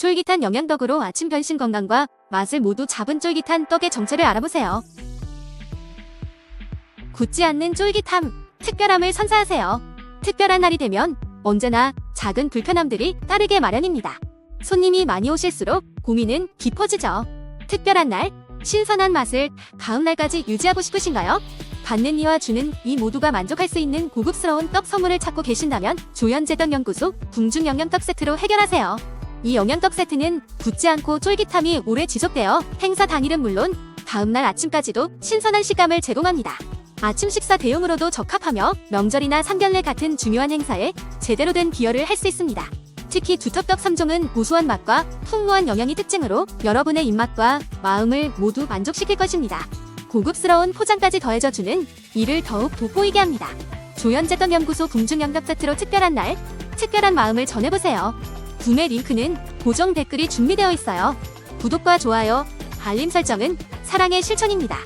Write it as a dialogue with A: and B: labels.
A: 쫄깃한 영양덕으로 아침 변신 건강과 맛을 모두 잡은 쫄깃한 떡의 정체를 알아보세요. 굳지 않는 쫄깃함, 특별함을 선사하세요. 특별한 날이 되면 언제나 작은 불편함들이 따르게 마련입니다. 손님이 많이 오실수록 고민은 깊어지죠. 특별한 날, 신선한 맛을 다음 날까지 유지하고 싶으신가요? 받는 이와 주는 이 모두가 만족할 수 있는 고급스러운 떡 선물을 찾고 계신다면 조현재떡 연구소 궁중 영양떡 세트로 해결하세요. 이 영양떡 세트는 굳지 않고 쫄깃함이 오래 지속되어 행사 당일은 물론 다음날 아침까지도 신선한 식감을 제공합니다. 아침 식사 대용으로도 적합하며 명절이나 상견례 같은 중요한 행사에 제대로 된 기여를 할 수 있습니다. 특히 두텁떡 3종은 고소한 맛과 풍부한 영양이 특징으로 여러분의 입맛과 마음을 모두 만족시킬 것입니다. 고급스러운 포장까지 더해져주는 이를 더욱 돋보이게 합니다. 조현재떡 연구소 궁중영덕 세트로 특별한 날, 특별한 마음을 전해보세요. 구매 링크는 고정 댓글이 준비되어 있어요. 구독과 좋아요, 알림 설정은 사랑의 실천입니다.